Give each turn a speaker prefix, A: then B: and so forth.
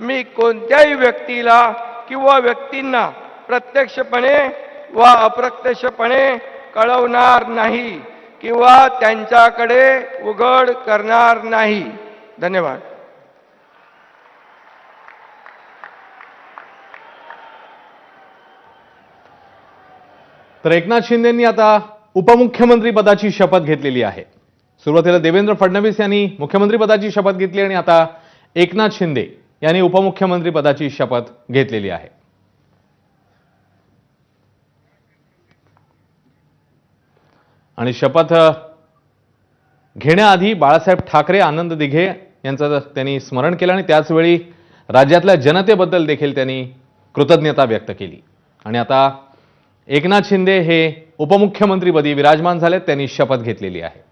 A: मी कोणत्याही व्यक्तीला किंवा व्यक्तींना प्रत्यक्षपणे व अप्रत्यक्षपणे कळवणार नाही किंवा त्यांच्याकडे उघड करणार नाही. धन्यवाद.
B: तर एकनाथ शिंदेंनी आता उपमुख्यमंत्री पदाची शपथ घेतलेली आहे. सुरुवातीला देवेंद्र फडणवीस यांनी मुख्यमंत्री पदाची शपथ घेतली आणि आता एकनाथ शिंदे यांनी उपमुख्यमंत्री पदाची शपथ घेतलेली आहे. आणि शपथ घेण्याआधी बाळासाहेब ठाकरे आनंद दिघे यांचं त्यांनी स्मरण केलं आणि त्याचवेळी राज्यातल्या जनतेबद्दल देखील त्यांनी कृतज्ञता व्यक्त केली. आणि आता एकनाथ शिंदे हे उपमुख्यमंत्रीपदी विराजमान झालेत त्यांनी शपथ घेतलेली आहे.